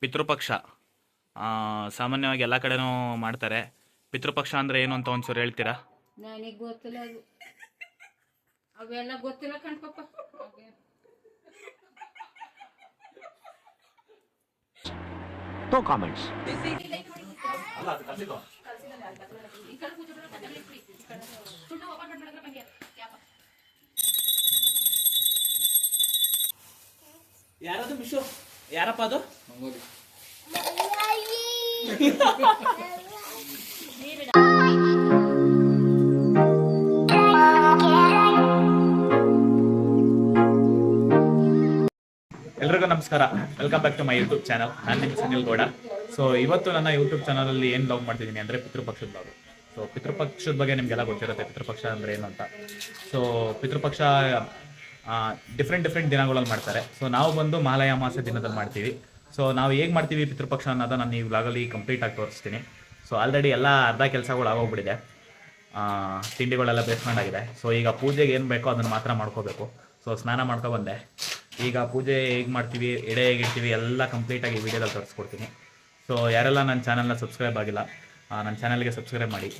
ಪಿತೃಪಕ್ಷ. ಆ, ಸಾಮಾನ್ಯವಾಗಿ ಎಲ್ಲ ಕಡೆನೂ ಮಾಡ್ತಾರೆ. ಪಿತೃಪಕ್ಷ ಅಂದ್ರೆ ಏನು ಅಂತ ಒಂಚೂರು ಹೇಳ್ತೀರಾ? ನನಗೆ ಗೊತ್ತಿಲ್ಲ ಅದು. ಅವೆಲ್ಲ ಗೊತ್ತಿಲ್ಲ ಕಣ್ಪಪ್ಪ. No comments. ಯಾರದು ಮಿಶು? ಯಾರಪ್ಪ ಅದು? ಎಲ್ರಿಗೂ ನಮಸ್ಕಾರ. Welcome back to my YouTube channel ನಾನು ನಿಮ್ಮ ಸುನಿಲ್ ಗೌಡ. ಸೊ ಇವತ್ತು ನನ್ನ ಯೂಟ್ಯೂಬ್ ಚಾನಲಲ್ಲಿ ಏನು ಲವ್ ಮಾಡ್ತಿದ್ದೀನಿ ಅಂದ್ರೆ ಪಿತೃಪಕ್ಷದ ಬ್ಲಾಗ್ ಸೊ ಪಿತೃಪಕ್ಷದ ಬಗ್ಗೆ ನಿಮಗೆಲ್ಲ ಗೊತ್ತಿರುತ್ತೆ. ಪಿತೃಪಕ್ಷ ಅಂದ್ರೆ ಏನು ಅಂತ. ಸೊ ಪಿತೃಪಕ್ಷ ಡಿಫ್ರೆಂಟ್ ಡಿಫ್ರೆಂಟ್ ದಿನಗಳಲ್ಲಿ ಮಾಡ್ತಾರೆ. ಸೊ ನಾವು ಬಂದು ಮಾಲಯ ಮಾಸ ದಿನದಲ್ಲಿ ಮಾಡ್ತೀವಿ. ಸೊ ನಾವು ಹೇಗೆ ಮಾಡ್ತೀವಿ ಪಿತೃಪಕ್ಷ ಅನ್ನೋದು ನಾನು ಈ ವ್ಲಾಗಲ್ಲಿ ಕಂಪ್ಲೀಟ್ ಆಗಿ ತೋರಿಸ್ತೀನಿ. ಸೊ ಆಲ್ರೆಡಿ ಎಲ್ಲ ಅರ್ಧ ಕೆಲಸಗಳು ಆಗೋಗ್ಬಿಟ್ಟಿದೆ. ತಿಂಡಿಗಳೆಲ್ಲ ತಿಂಡಿಗಳೆಲ್ಲ ಆಗಿದೆ. ಸೊ ಈಗ ಪೂಜೆಗೆ ಏನು ಬೇಕೋ ಅದನ್ನು ಮಾತ್ರ ಮಾಡ್ಕೋಬೇಕು. ಸೊ ಸ್ನಾನ ಮಾಡ್ಕೊ ಬಂದೆ. ಈಗ ಪೂಜೆ ಹೇಗೆ ಮಾಡ್ತೀವಿ, ಎಡೆ ಹೇಗೆ ಇಡ್ತೀವಿ ಎಲ್ಲ ಕಂಪ್ಲೀಟಾಗಿ ಈ ವಿಡಿಯೋದಲ್ಲಿ ತೋರಿಸ್ಕೊಡ್ತೀನಿ. ಸೊ ಯಾರೆಲ್ಲ ನನ್ನ ಚಾನಲ್ನ ಸಬ್ಸ್ಕ್ರೈಬ್ ಆಗಿಲ್ಲ ನನ್ನ ಚಾನಲ್ಗೆ ಸಬ್ಸ್ಕ್ರೈಬ್ ಮಾಡಿ.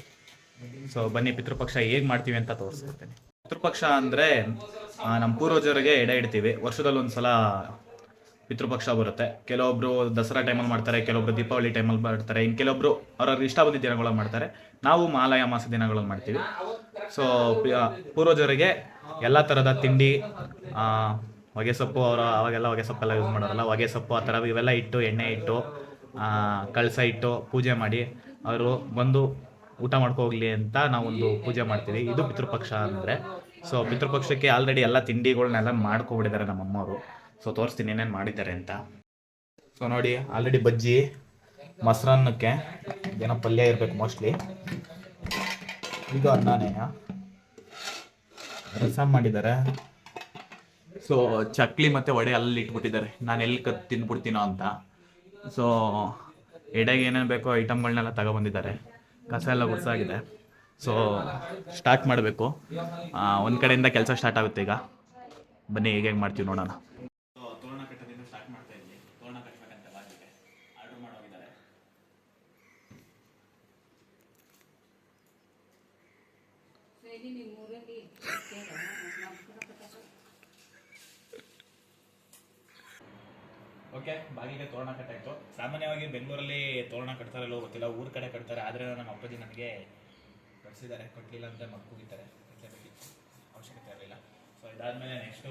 ಸೊ ಬನ್ನಿ ಪಿತೃಪಕ್ಷ ಹೇಗೆ ಮಾಡ್ತೀವಿ ಅಂತ ತೋರಿಸ್ಕೊಡ್ತೀನಿ. ಪಿತೃಪಕ್ಷ ಅಂದರೆ ನಮ್ಮ ಪೂರ್ವಜರಿಗೆ ಎಡೆ ಇಡ್ತೀವಿ. ವರ್ಷದಲ್ಲಿ ಒಂದು ಸಲ ಪಿತೃಪಕ್ಷ ಬರುತ್ತೆ. ಕೆಲವೊಬ್ರು ದಸರಾ ಟೈಮಲ್ಲಿ ಮಾಡ್ತಾರೆ, ಕೆಲವೊಬ್ರು ದೀಪಾವಳಿ ಟೈಮಲ್ಲಿ ಮಾಡ್ತಾರೆ ಇನ್ನು ಕೆಲವೊಬ್ರು ಅವ್ರವ್ರ ಇಷ್ಟ ಬಂದಿದ್ದ ದಿನಗಳಲ್ಲಿ ಮಾಡ್ತಾರೆ. ನಾವು ಮಾಲಯ ಮಾಸ ದಿನಗಳಲ್ಲಿ ಮಾಡ್ತೀವಿ ಸೊ ಪೂರ್ವಜರಿಗೆ ಎಲ್ಲ ಥರದ ತಿಂಡಿ ಹೊಗೆ ಸೊಪ್ಪು ಅವರು ಅವಾಗೆಲ್ಲ ಹೊಗೆ ಸೊಪ್ಪೆಲ್ಲ ಯೂಸ್ ಮಾಡೋರಲ್ಲ, ಹೊಗೆ ಸೊಪ್ಪು ಆ ಥರ ಇವೆಲ್ಲ ಇಟ್ಟು, ಎಣ್ಣೆ ಇಟ್ಟು ಕಳಸ ಇಟ್ಟು ಪೂಜೆ ಮಾಡಿ ಅವರು ಬಂದು ಊಟ ಮಾಡ್ಕೊ ಹೋಗ್ಲಿ ಅಂತ ನಾವೊಂದು ಪೂಜೆ ಮಾಡ್ತೀವಿ. ಇದು ಪಿತೃಪಕ್ಷ ಅಂದರೆ. ಸೊ ಪಿತೃಪಕ್ಷಕ್ಕೆ ಆಲ್ರೆಡಿ ಎಲ್ಲ ತಿಂಡಿಗಳನ್ನೆಲ್ಲ ಮಾಡ್ಕೊಬಿಟ್ಟಿದ್ದಾರೆ ನಮ್ಮ ಅಮ್ಮವರು ಸೊ ತೋರಿಸ್ತೀನಿ ಏನೇನು ಮಾಡಿದ್ದಾರೆ ಅಂತ. ಸೊ ನೋಡಿ ಆಲ್ರೆಡಿ ಬಜ್ಜಿ ಮೊಸರನ್ನಕ್ಕೆ ಏನೋ ಪಲ್ಯ ಇರಬೇಕು ಮೋಸ್ಟ್ಲಿ ಇದು ಅನ್ನನೇ. ರಸ ಮಾಡಿದ್ದಾರೆ. ಸೊ ಚಕ್ಲಿ ಮತ್ತು ವಡೆ ಅಲ್ಲಿ ಇಟ್ಬಿಟ್ಟಿದ್ದಾರೆ. ನಾನು ಎಲ್ಲಿ ಕತ್ ತಿಂದ್ಬಿಡ್ತೀನೋ ಅಂತ. ಸೊ ಎಡೆಗೆ ಏನೇನು ಬೇಕೋ ಐಟಮ್ಗಳನ್ನೆಲ್ಲ ತಗೊಬಂದಿದ್ದಾರೆ ಕಸ ಎಲ್ಲ ಗುಡ್ಸಾಗಿದೆ. ಸೊ ಸ್ಟಾರ್ಟ್ ಮಾಡಬೇಕು. ಒಂದು ಕಡೆಯಿಂದ ಕೆಲಸ ಸ್ಟಾರ್ಟ್ ಆಗುತ್ತೆ ಈಗ. ಬನ್ನಿ ಹೇಗೆ ಹೇಗೆ ಮಾಡ್ತೀವಿ ನೋಡೋಣ. ತೋರಣ ಕಟ್ಟೋದ್ರಿಂದ ಸ್ಟಾರ್ಟ್ ಮಾಡ್ತಾ ಇದ್ವಿ. ತೋರಣ ಕಟ್ಟಬೇಕಂತೆಲ್ಲ ಅದಕ್ಕೆ ಆರ್ಡರ್ ಮಾಡೋಗಿದ್ದಾರೆ ಸರಿ ನಿಮ್ಮ ಊರಲ್ಲಿ ಓಕೆ ಬಾಗಿಲಿಗೆ ತೋರಣ ಕಟ್ಟಾಯ್ತು. ಸಾಮಾನ್ಯವಾಗಿ ಬೆಂಗಳೂರಲ್ಲಿ ತೋರಣ ಕಟ್ತಾರಲ್ಲೋ ಗೊತ್ತಿಲ್ಲ. ಊರ್ ಕಡೆ ಕಟ್ತಾರೆ. ಆದರೆ ನಮ್ಮ ಅಪ್ಪಾಜಿ ನನಗೆ ಕಟ್ಸಿದ್ದಾರೆ ಕಟ್ಟಲಿಲ್ಲ ಅಂತ ಮಕ್ಕಳಿದ್ದಾರೆ ಕಟ್ಟಲೇಬೇಕಿತ್ತು ಅವಶ್ಯಕತೆ ಇರಲಿಲ್ಲ. ಸೊ ಇದಾದಮೇಲೆ ನೆಕ್ಸ್ಟು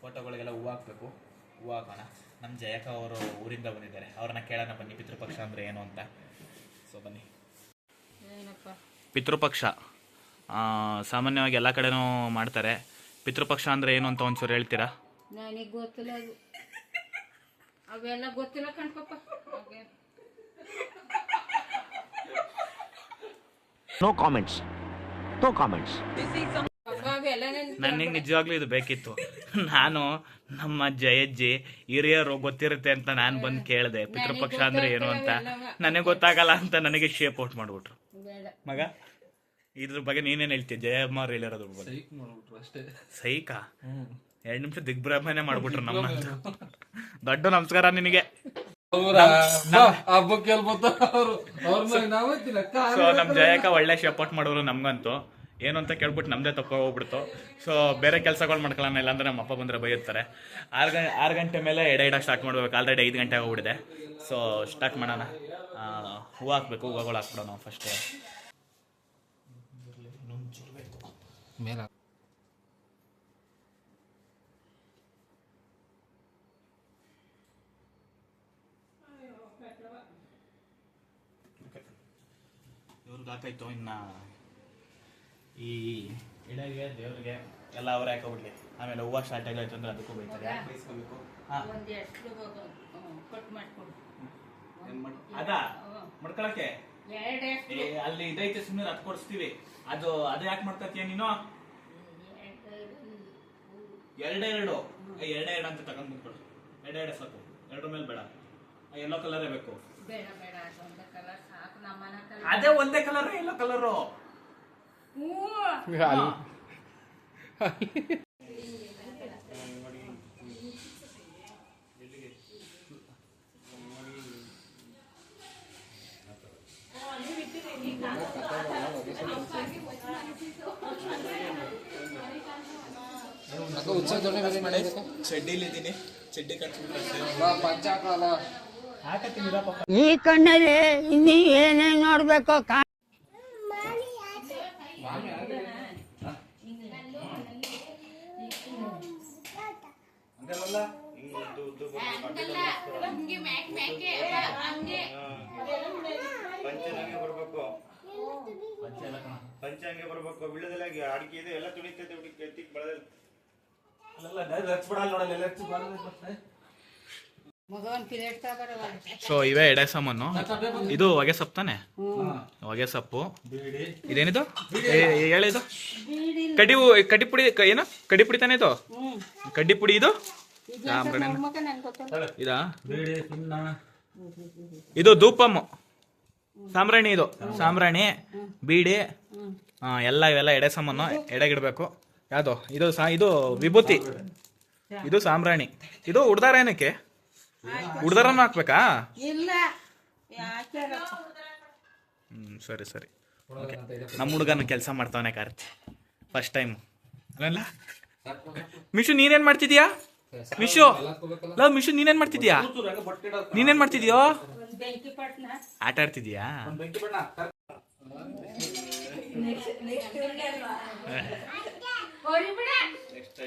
ಫೋಟೋಗಳಿಗೆಲ್ಲ ಹೂವು ಹಾಕಬೇಕು. ಹೂವು ಹಾಕೋಣ. ನಮ್ಮ ಜಯಕ ಅವರು ಊರಿಂದ ಬಂದಿದ್ದಾರೆ. ಅವ್ರನ್ನ ಕೇಳೋಣ ಬನ್ನಿ ಪಿತೃಪಕ್ಷ ಅಂದರೆ ಏನು ಅಂತ. ಸೊ ಬನ್ನಿ. ಏನಪ್ಪ? ಪಿತೃಪಕ್ಷ. ಆ, ಸಾಮಾನ್ಯವಾಗಿ ಎಲ್ಲ ಕಡೆನೂ ಮಾಡ್ತಾರೆ. ಪಿತೃಪಕ್ಷ ಅಂದರೆ ಏನು ಅಂತ ಒಂಚೂರು ಹೇಳ್ತೀರಾ? ನನಗೆ ಗೊತ್ತಿಲ್ಲ ಅವೆಲ್ಲ ಗೊತ್ತಿಲ್ಲ ಕಣ್ಪಪ್ಪ. No ಕಾಮೆಂಟ್ಸ್ ನೋ ಕಾಮೆಂಟ್ಸ್ ನನಗೆ ನಿಜವಾಗ್ಲೂ ಇದು ಬೇಕಿತ್ತು. ನಾನು ನಮ್ಮ ಜಯಜ್ಜಿ ಹಿರಿಯರು ಗೊತ್ತಿರುತ್ತೆ ಅಂತ ನಾನು ಬಂದು ಕೇಳಿದೆ. ಪಿತೃಪಕ್ಷ ಅಂದ್ರೆ ಏನು ಅಂತ. ನನಗೆ ಗೊತ್ತಾಗಲ್ಲ ಅಂತ ನನಗೆ ಶೇಪ್ ಔಟ್ ಮಾಡ್ಬಿಟ್ರು. ಮಗ ಇದ್ರ ಬಗ್ಗೆ ನೀನೇನು ಹೇಳ್ತೀಯ ಜಯಮ್ಮ ಹೇಳಿರೋದ್ರ ಬಗ್ಗೆ. ಸೈಕಾ ಎರಡು ನಿಮಿಷ ದಿಗ್ಭ್ರಮನೆ ಮಾಡ್ಬಿಟ್ರು ನಮ್ಮ ದೊಡ್ಡ ನಮಸ್ಕಾರ ನಿನಗೆ. ಸೊ ನಮ್ ಜಯಕ ಒಳ್ಳೆ ಸಪೋರ್ಟ್ ಮಾಡೋರು ನಮ್ಗಂತೂ. ಏನು ಅಂತ ಕೇಳ್ಬಿಟ್ಟು ನಮ್ದೇ ತಕ್ಕ ಹೋಗ್ಬಿಡ್ತು. ಸೊ ಬೇರೆ ಕೆಲಸಗಳು ಮಾಡ್ಕೊಳ್ಳೋಣ ಇಲ್ಲಾಂದ್ರೆ ನಮ್ಮ ಅಪ್ಪ ಬಂದ್ರೆ ಬೈಯುತ್ತಾರೆ. ಆರು ಗಂಟೆ ಆರು ಗಂಟೆ ಮೇಲೆ ಎಡೆ ಇಡ ಸ್ಟಾರ್ಟ್ ಮಾಡ್ಬೇಕು. ಆಲ್ರೆಡಿ ಐದು ಗಂಟೆ ಹೋಗ್ಬಿಡಿದೆ ಸೊ ಸ್ಟಾರ್ಟ್ ಮಾಡೋಣ. ಹೂ ಹೂವು ಹಾಕ್ಬೇಕು. ಹೂವುಗಳು ಹಾಕ್ಬಿಡೋಣ ಫಸ್ಟ್ ಮೇಲೆ ಹಾಕಾಯ್ತು ಇನ್ನ. ಈ ಎಡೆಗೆ ದೇವ್ರಿಗೆ ಎಲ್ಲ ಅವರೇ ಹಾಕೋಬಿಡ್ಲಿ. ಆಮೇಲೆ ಹೂವು ಸ್ಟಾರ್ಟ್ ಆಗಾಯ್ತು ಅಂದ್ರೆ ಅದಕ್ಕೂ ಬೈತಾರೆ. ಅದ? ಮಡ್ಕೊಳಕ್ಕೆ? ಅಲ್ಲಿ ಇದೈತೆ ಸುಮ್ಮನೆ ಅದು ಕೊಡಿಸ್ತೀವಿ. ಅದು ಅದು ಯಾಕೆ ಮಾಡ್ಕೊತೀಯ ನೀನು? ಎರಡೇ ಎರಡು. ಎರಡೇ ಎರಡು ಅಂತ ತಗೊಂಡ್ ಬಂದ್ಕೊಡು ಎರಡೇ ಎರಡು ಸಾಕು. ಎರಡರ ಮೇಲೆ ಬೇಡ. ಎಲ್ಲೋ ಕಲರೇ ಬೇಕು ಬೇಡ ಬೇಡ ಅದೇ ಒಂದೇ ಕಲರ್ ಎಲ್ಲ ಕಲರ್ ಉತ್ಸವ ಚಡ್ಡಿಲಿದ್ದೀನಿ ಚಡ್ಡಿ ಕಟ್ಬಿಟ್ಟು ಪಂಚ ಈ ಕಣ್ಣಲ್ಲಿ ಇನ್ನಿ ಏನೇ ನೋಡ್ಬೇಕು ಪಂಚಾಂಗೆ ಬರ್ಬೇಕು ಬಿಳದಲ್ಲ ಅಡಿಕೆ ಇದೆ ಎಲ್ಲ ತುಳಿತೈತೆ ಹುಡುಕಿ ಎತ್ತಿಕ್ ಬಳದಲ್ಲಿ ಮಗವನ್ ಪಿರಿಯಡ್ ತಗೋರವ ಸೊ ಇವೇ ಎಡೆ ಸಾಮಾನು. ಇದು ಹೊಗೆ ಸೊಪ್ಪು ತಾನೆ? ಹೊಗೆ ಸೊಪ್ಪು. ಇದೇನಿದು? ಏ, ಏ, ಹೇಳಿದು ಕಡಿ ಕಡಿ ಕಡ್ಡಿ ಪುಡಿ ಏನು? ಕಡ್ಡಿ ಪುಡಿ ತಾನೆ ಇದು? ಕಡ್ಡಿ ಪುಡಿ ಇದು? ಇದಾ ಇದು? ಧೂಪಮ್ಮು ಸಾಂಬ್ರಾಣಿ ಇದು. ಸಾಂಬ್ರಾಣಿ ಬೀಡಿ ಆ, ಎಲ್ಲ ಇವೆಲ್ಲ ಎಡೆ ಸಾಮಾನು ಎಡೆಗಿಡ್ಬೇಕು. ಯಾವ್ದು? ಇದು ಸಾ ಇದು ವಿಭೂತಿ. ಇದು ಸಾಂಬ್ರಾಣಿ. ಇದು ಉಡ್ದಾರ ಏನಕ್ಕೆ? ಉಡ್ದಾರನು ಹಾಕ್ಬೇಕಾ? ಇಲ್ಲ. ಸರಿ ಸರಿ. ಓಕೆ ನಮ್ಮ ಹುಡುಗನ ಕೆಲಸ ಮಾಡ್ತಾವನೆ ಕಾರ್ತಿ ಫಸ್ಟ್ ಟೈಮ್ ಅಲ್ಲ ಮಿಶು ನೀನೇನ್ ಮಾಡ್ತಿದ್ಯಾ? ಮಿಶು ಲವ್ ಮಿಶು ನೀನೇನ್ ಮಾಡ್ತಿದ್ಯಾ? ನೀನೇನ್ ಮಾಡ್ತಿದ್ಯೋ? ಆಟ ಆಡ್ತಿದ್ಯಾ? ನೆಕ್ಸ್ಟ್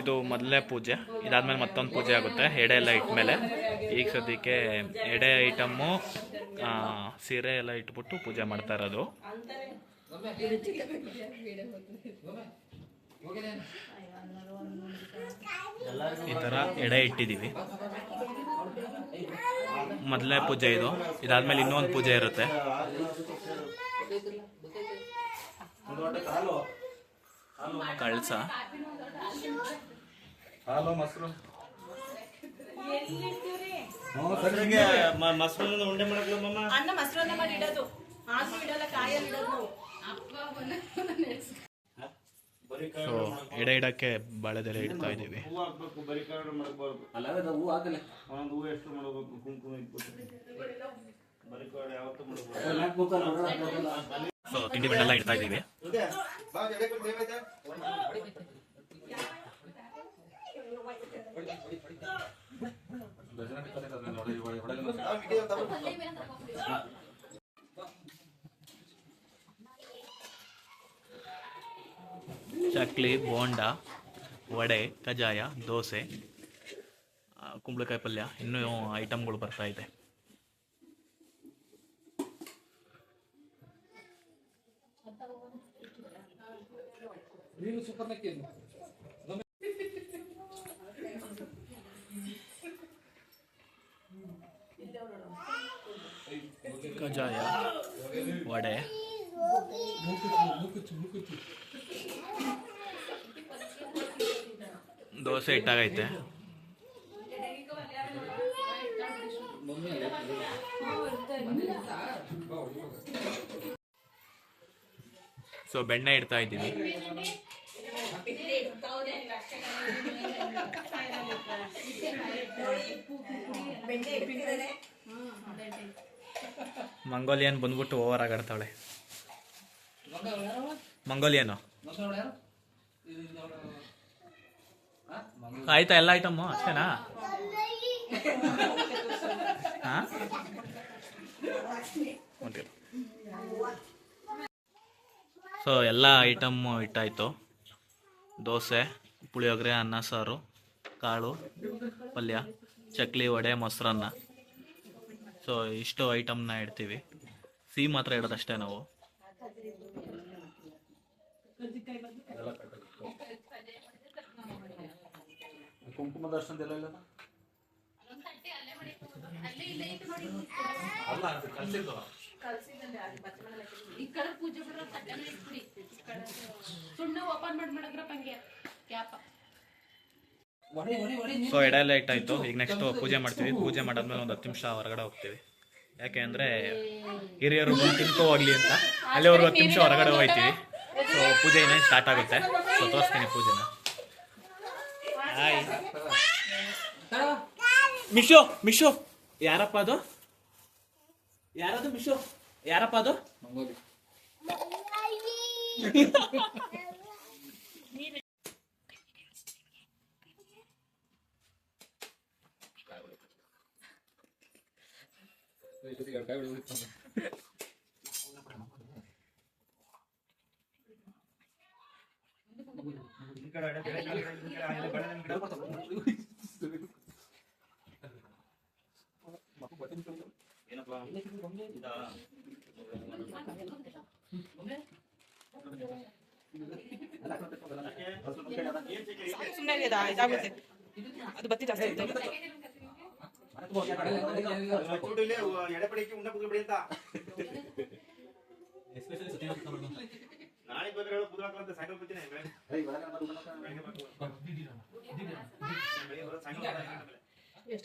ಇದು ಮೊದಲನೇ ಪೂಜೆ. ಇದಾದ್ಮೇಲೆ ಮತ್ತೊಂದು ಪೂಜೆ ಆಗುತ್ತೆ, ಎಡೆ ಎಲ್ಲ ಇಟ್ಮೇಲೆ. ಈಗ ಸದ್ಯಕ್ಕೆ ಎಡೆ ಐಟಮ್ಮು ಸೀರೆ ಎಲ್ಲ ಇಟ್ಬಿಟ್ಟು ಪೂಜೆ ಮಾಡ್ತಾ ಇರೋದು. ಈ ಥರ ಎಡೆ ಇಟ್ಟಿದ್ದೀವಿ. ಮೊದಲನೇ ಪೂಜೆ ಇದು. ಇದಾದ್ಮೇಲೆ ಇನ್ನೊಂದು ಪೂಜೆ ಇರುತ್ತೆ. ಕಳಸ ಹಾಲು ಮೊಸರು. ಮಸ್ಮನ ಉಂಡೆ ಮಾಡಕ್ಲ ಮಮ್ಮ ಅನ್ನ ಮೊಸರನ್ನ ಮಾಡಿ ಇಡೋದು. ಹಾಲು ಇಡಲ್ಲ ಕಾಯಲ್ಲಿ ಇಡೋದು ನಾವು. ಬರೀ ಸೊ ಎಡೆ ಇಡಕ್ಕೆ ಬಾಳೆದೆಲೆ ಇಡ್ತಾ ಇದ್ದೀವಿ. ಹೂ ಹಾಕ್ಬೇಕು ಬರೀ ಕಾರ್ಡ್ ಮಾಡಬಾರ್ದು. ಅಲ್ಲ ಹೂ ಹಾಕಲ್ಲ. ಒಂದೊಂದು ಹೂವು ಎಷ್ಟು ಮಾಡಬೇಕು ಕುಂಕುಮ ಇಟ್ಬಿಟ್ಟು. ಬರೀ ಕಾರ್ಡ್ ಯಾವತ್ತೂ ಮಾಡಬಾರ್ದು ಸೊ ತಿಂಡಿ ಬೆಂಡೆಲ್ಲ ಇಡ್ತಾ ಇದ್ದೀವಿ. ಚಕ್ಲಿ ಬೋಂಡ ವಡೆ ಕಜಾಯ ದೋಸೆ ಕುಂಬಳಕಾಯಿ ಪಲ್ಯ ಇನ್ನೂ ಐಟಮ್ಗಳು ಬರ್ತಾ ಇದೆ. ಸೂಪರ್ ನಕ್ಕೇನು ಕಜಾಯ ವಡೆ ದೋಸೆ ಇಟ್ಟಾಗೈತೆ. ಸೊ ಬೆಣ್ಣೆ ಇಡ್ತಾ ಇದ್ದೀವಿ. ಮಂಗೋಲಿಯನ್ ಬಂದ್ಬಿಟ್ಟು ಓವರ್ ಆಗಾಡ್ತಾಳೆ ಮಂಗೋಲಿಯನು? ಆಯ್ತಾ ಎಲ್ಲ ಐಟಮ್ಮು ಅಷ್ಟೇನಾ? ಸೊ ಎಲ್ಲ ಐಟಮ್ಮು ಇಟ್ಟಾಯ್ತು. ದೋಸೆ, ಪುಳಿಯೋಗರೆ, ಅನ್ನ, ಸಾರು. ಕಾಳು ಪಲ್ಯ ಚಕ್ಲಿ ವಡೆ ಮೊಸರನ್ನ. ಸೊ ಇಷ್ಟು ಐಟಮ್ನ ಇಡ್ತೀವಿ. ಸಿಹಿ ಮಾತ್ರ ಇಡೋದಷ್ಟೇ ನಾವು. ಕುಂಕುಮ ದರ್ಶನ ಪೂಜೆ ಸುಣ್ಣ ಓಪನ್ ಮಾಡಿ ಮಾಡಿದ್ರ ಪಂಗೆ ಕ್ಯಾಪ ಸೊ ಎಡೆ ಎಲ್ಲ ಆಯಿತು. ಈಗ ನೆಕ್ಸ್ಟ್ ಪೂಜೆ ಮಾಡ್ತೀವಿ. ಪೂಜೆ ಮಾಡಾದ್ಮೇಲೆ ಒಂದು ಹತ್ತು ನಿಮಿಷ ಹೊರಗಡೆ ಹೋಗ್ತೀವಿ. ಯಾಕೆ ಅಂದರೆ ಹಿರಿಯರು ಬಂದು ತಿನ್ಕೋ ಹೋಗ್ಲಿ ಅಂತ. ಅಲ್ಲಿವರೆಗೂ ಹತ್ತು ನಿಮಿಷ ಹೊರಗಡೆ ಹೋಗ್ತೀವಿ ಸೊ ಪೂಜೆ ಇನ್ನೇನು ಸ್ಟಾರ್ಟ್ ಆಗುತ್ತೆ. ಸೊ ತೋರಿಸ್ತೀನಿ ಪೂಜೆನ. ಹಾಯ್ ಮಿಶೋ ಮಿಶೋ. ಯಾರಪ್ಪ ಅದು? ಯಾರದು ಮಿಶೋ? ಯಾರಪ್ಪ ಅದು? ¿Qué es ಮಂಗೋಲಿ ಕೈ ಬಿಡು ನಾಳೆ ಬಂದ್ರೆ ಹೇಳು ಬುಧವಾರ ಅಂತ ಸಾಯಂಕಾಲ ಬರ್ತೀನಿ ಬೆಳಗ್ಗೆ ಬರೋದು ಸಾಯಂಕಾಲ ಏನ್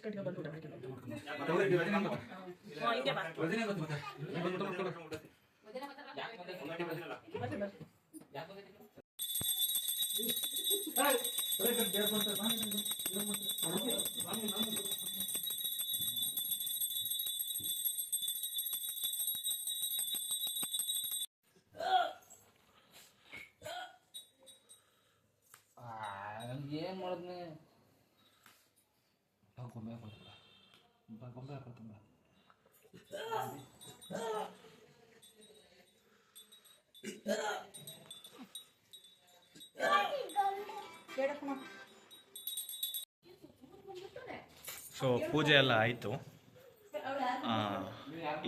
ಸೊ ಪೂಜೆ ಎಲ್ಲ ಆಯಿತು.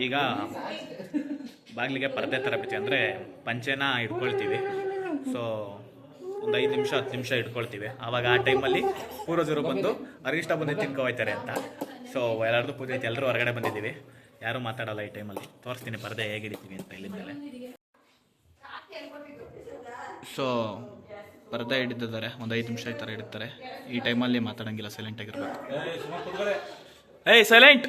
ಈಗ ಬಾಗಿಲಿಗೆ ಪರದೆ ತರಬೇತಿ ಅಂದರೆ ಪಂಚೆನ ಇಟ್ಕೊಳ್ತೀವಿ ಸೊ ಒಂದು ಐದು ನಿಮಿಷ, ಹತ್ತು ನಿಮಿಷ ಇಟ್ಕೊಳ್ತೀವಿ ಆವಾಗ ಆ ಟೈಮಲ್ಲಿ ಪೂರ್ವಜರು ಬಂದು ಅರಿಷ್ಟ ಬಂದು ತಿನ್ಕೊ ಹೋಯ್ತಾರೆ ಅಂತ. ಸೊ ಎಲ್ಲರದು ಪೂಜೆ ಐತೆ ಎಲ್ಲರೂ ಹೊರಗಡೆ ಬಂದಿದ್ದೀವಿ. ಯಾರೂ ಮಾತಾಡಲ್ಲ ಈ ಟೈಮಲ್ಲಿ. ತೋರಿಸ್ತೀನಿ, ಪರದೆ ಹೇಗೆ ಅಂತ ಇಲ್ಲಿಂದಲೇ ಸೊ ಪರದೆ ಹಿಡಿದಿದ್ದಾರೆ. ಒಂದು ಐದು ನಿಮಿಷ ಈ ಥರ ಇಡ್ತಾರೆ ಈ ಟೈಮಲ್ಲಿ ಮಾತಾಡಂಗಿಲ್ಲ ಸೈಲೆಂಟ್ ಆಗಿರ್ಬೇಕು. ಏಯ್ ಸೈಲೆಂಟ್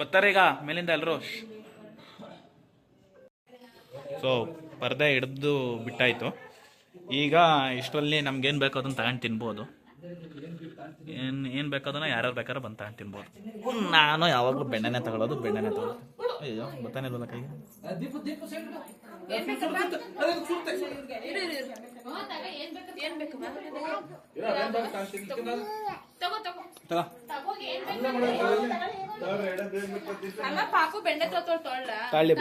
ಬರ್ತಾರೆ ಈಗ, ಮೇಲಿಂದ ಎಲ್ಲರೂ ಸೊ ಪರದೆ ಹಿಡಿದು ಬಿಟ್ಟಾಯಿತು. ಈಗ ಇಷ್ಟರಲ್ಲಿ ನಮ್ಗೇನು ಬೇಕೋ ಅದನ್ನು ತಗೊಂಡು ತಿನ್ಬೋದು. ಏನು ಏನು ಬೇಕಾದ್ರೆ ಯಾರ್ಯಾರು ಬೇಕಾದ್ರೆ ಬಂತ ಅಂತ ತಿನ್ಬೋದು. ನಾನು ಯಾವಾಗಲೂ ಬೆಣ್ಣೆನೆ ತಗೊಳ್ಳೋದು ಬೆಣ್ಣೆನೆ ತಗೊಳ್ಳೋದು. ಅಯ್ಯೋ ಬರ್ತಾನೆ ಇಲ್ವಲ್ಲ ಕೈಗೆ? ದೀಪ ದೀಪ ಸೈಡ್ ಹ್ಞೂ, ತಗೋ, ಏನ್ ಬೇಕು ಏನ್ ಬೇಕು ತಗೋ ತಗೋ ತಗೋ. ತಗೋ. ಏನ್ ಬೇಕು? ಅಲ್ಲ ಪಾಪು ಬೆಂಡೆ. ತೊಗೊಳ್ ತೊಳ್ಳ ತಾಳಿ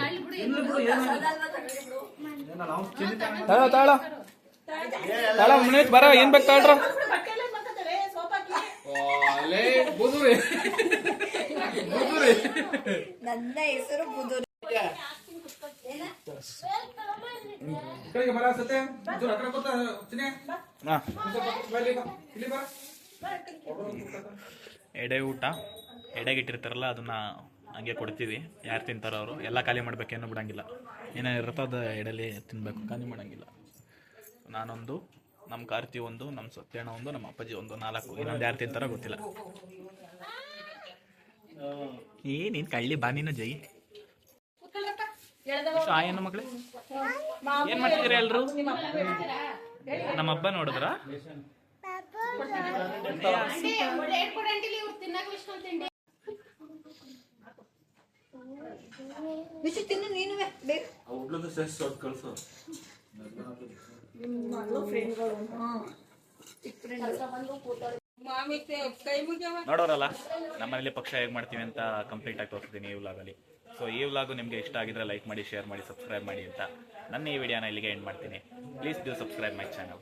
ಮುನೀತ್ ಬರ ಏನ್ ಬೇಕು ತಾಳ್ರ? ನನ್ನ ಹೆಸರು ಬುದುರೆ. ಕಡೆಗೆ ಬರ ಸತ್ಯ. ಬುದುರಿ ಅಕಡೆ ಕೂತ ಚಿನ್ನೆ. ಹಾ. ಇಲ್ಲಿ ಬಾ. ಇಲ್ಲಿ ಬಾ. ಎಡೆ ಊಟ ಎಡೆಗಿಟ್ಟಿರ್ತಾರಲ್ಲ ಅದನ್ನ ಹಂಗೆ ಕೊಡ್ತೀವಿ. ಯಾರು ತಿಂತಾರೋ ಅವರು. ಎಲ್ಲ ಖಾಲಿ ಮಾಡ್ಬೇಕೇನು ಬಿಡಂಗಿಲ್ಲ. ಏನೇನು ಇರುತ್ತೋ ಅದು ಎಡೆಲಿ ತಿನ್ಬೇಕು ಖಾಲಿ ಮಾಡಂಗಿಲ್ಲ. ನಾನೊಂದು ನಮ್ಮ ಕಾರ್ತಿ ಒಂದು ನಮ್ಮ ಸತ್ಯಣ್ಣ ಒಂದು ನಮ್ಮ ಅಪ್ಪಾಜಿ ಒಂದು ನಾಲ್ಕು. ಇನ್ನೊಂದು ಯಾರು ತಿಂತಾರ ಗೊತ್ತಿಲ್ಲ. ಏ ನೀನ್ ಕಳ್ಳಿ ಬಾ ನೀನು ಜೈ. ಏನು ಮಗಳೇ? ಏನ್ ಮಾಡ್ತಿದ್ದೀರಾ ಎಲ್ರು? ನಮ್ಮ ಹಬ್ಬ ನೋಡಿದ್ರ? ತಿನ್ನು ನೀನುವೆ. ಬೇಕು ನೋಡೋರಲ್ಲ ನಮ್ಮನೇಲಿ ಪಕ್ಷ ಹೇಗೆ ಮಾಡ್ತೀವಿ ಅಂತ ಕಂಪ್ಲೀಟ್ ಆಗಿ ತೋರಿಸ್ತೀನಿ ಈ ವ್ಲಾಗಲ್ಲಿ ಸೊ ಈ ವ್ಲಾಗು ನಿಮಗೆ ಇಷ್ಟ ಆಗಿದ್ರೆ ಲೈಕ್ ಮಾಡಿ ಶೇರ್ ಮಾಡಿ ಸಬ್ಸ್ಕ್ರೈಬ್ ಮಾಡಿ ಅಂತ ನನ್ನ ಈ ವಿಡಿಯೋನ ಇಲ್ಲಿಗೆ ಎಂಡ್ ಮಾಡ್ತೀನಿ. Please do subscribe my channel